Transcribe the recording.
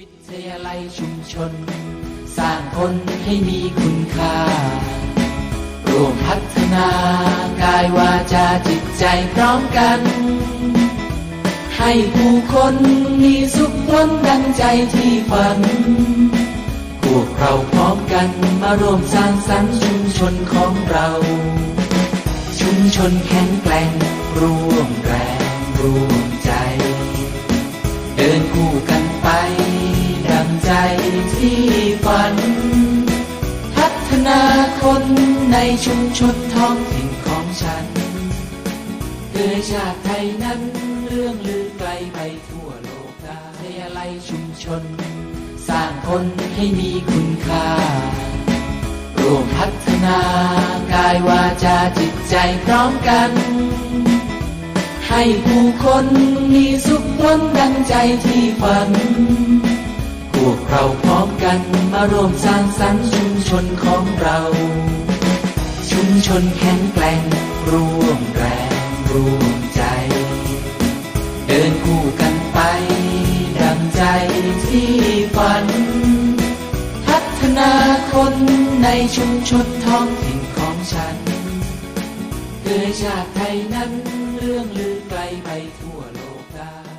วิทยาลัยชุมชน สร้างคนให้มีคุณค่า ร่วมพัฒนากายวาจาจิตใจพร้อมกัน ให้ผู้คนมีสุขล้นดังใจที่ฝัน พวกเราพร้อมกันมาร่วมสร้างสรรค์ชุมชนของเรา ชุมชนแข็งแกร่ง ที่ฝัน พัฒนาคนในชุมชนท้องถิ่นของฉันเพื่อชาติไทยนั้นเรื่องลือไกลไปทั่วโลกได้วิทยาลัยชุมชน สร้างคนให้มีคุณค่าร่วมพัฒนากายวาจาจิตใจพร้อมกัน ให้ผู้คนมีสุขล้นดังใจที่ฝัน วกเราพร้อมกันมาร่วมสร้างสรรค์ชุมชนของเรา ชุมชนแข็งแกร่งร่วมแรงร่วมใจ เดินคู่กันไป ดังใจที่ฝัน พัฒนาคนในชุมชนท้องถิ่นของฉันเพื่อชาติไทยนั้นเรื่องลือไกลไปทั่วโลกได้